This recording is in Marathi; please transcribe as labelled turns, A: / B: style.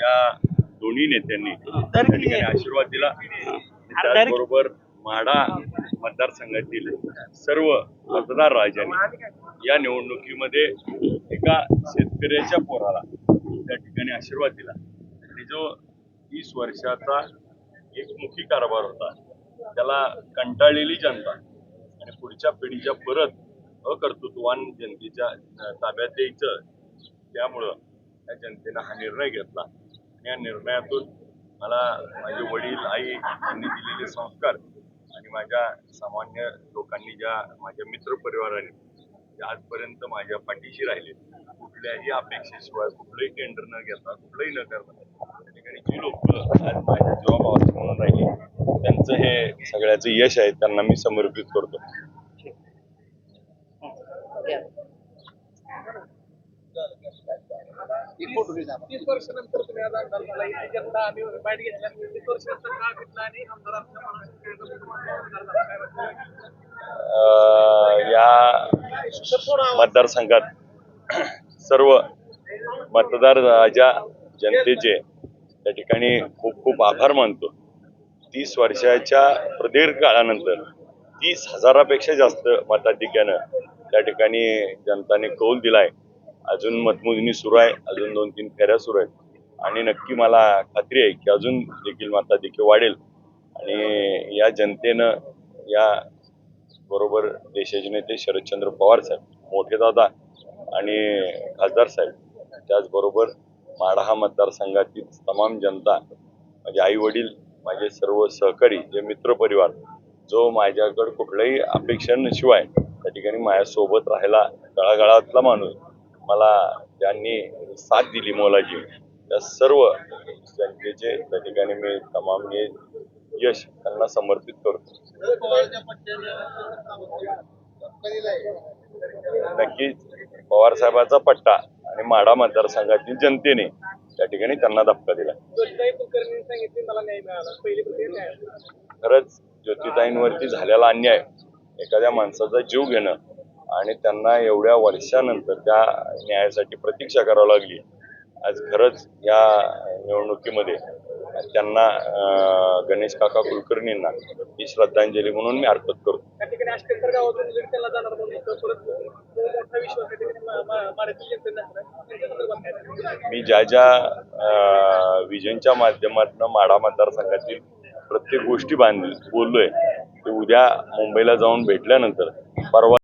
A: या दोन्ही नेत्यांनी त्या ठिकाणी आशीर्वाद दिला. त्याचबरोबर माढा मतदारसंघातील सर्व मतदार राजांनी या निवडणुकीमध्ये एका शेतकऱ्याच्या पोराला त्या ठिकाणी आशीर्वाद दिला. आणि जो वीस वर्षाचा एकमुखी कारभार होता त्याला कंटाळलेली जनता आणि पुढच्या पिढीच्या परत अकर्तृत्वान जनतेच्या ताब्यात द्यायचं त्यामुळं त्या जनतेनं हा निर्णय घेतला. या निर्णयातून मला माझे वडील आई यांनी दिलेले संस्कार आणि माझ्या सामान्य लोकांनी ज्या माझ्या मित्रपरिवाराने जे आजपर्यंत माझ्या पाठीशी राहिले कुठल्याही अपेक्षेशिवाय कुठलंही टेंडर न घेता कुठलंही न करता त्या ठिकाणी जी लोक आज माझ्या जबाबावरती म्हणून राहिली त्यांचं हे सगळ्याचं यश आहे त्यांना मी समर्पित करतो.
B: तीस वर्षानंतर तुम्ही आज आमदार झाला. इथे जनता आम्ही बाईट घेतल्यानंतर तीस वर्षानंतर का घेतला आणि आमदार
A: अं, या मतदारसंघात सर्व मतदार राजा जनतेचे त्या ठिकाणी खूप खूप आभार मानतो. तीस वर्षाच्या प्रदीर्घ काळानंतर तीस हजारापेक्षा जास्त मताधिक्यानं त्या ठिकाणी जनताने कौल दिलाय. अजून मतमोजणी सुरू आहे. अजून दोन तीन फेऱ्या सुरू आहेत. आणि नक्की मला खात्री आहे की अजून देखील माता देखील वाढेल. आणि या जनतेनं या बरोबर देशाचे नेते शरदचंद्र पवार साहेब मोठे दादा आणि खासदार साहेब त्याचबरोबर माढा हा मतदारसंघातील तमाम जनता माझे आई वडील माझे सर्व सहकारी जे मित्रपरिवार जो माझ्याकडं कुठल्याही अपेक्षांशिवाय त्या ठिकाणी माझ्यासोबत राहायला तळागाळातला माणूस मला त्यांनी साथ दिली मोलाची त्या सर्व जनतेचे त्या ठिकाणी मी तमाम हे यश त्यांना समर्पित करतो. नक्कीच पवार साहेबाचा पट्टा आणि माढा मतदारसंघातील जनतेने त्या ठिकाणी त्यांना धक्का दिला. खरंच ज्योतिताईंवरती झालेला अन्याय एखाद्या माणसाचा जीव घेणं आणि त्यांना एवढ्या वर्षानंतर त्या न्यायासाठी प्रतीक्षा करावी लागली. आज खरंच या निवडणुकीमध्ये त्यांना गणेश काका कुलकर्णींना ही श्रद्धांजली म्हणून मी अर्पण करतो.
B: मा-
A: ज्या ज्या विजनच्या माध्यमातून माढा मतदारसंघातील प्रत्येक गोष्टी बांधली बोललोय ते उद्या मुंबईला जाऊन भेटल्यानंतर परवा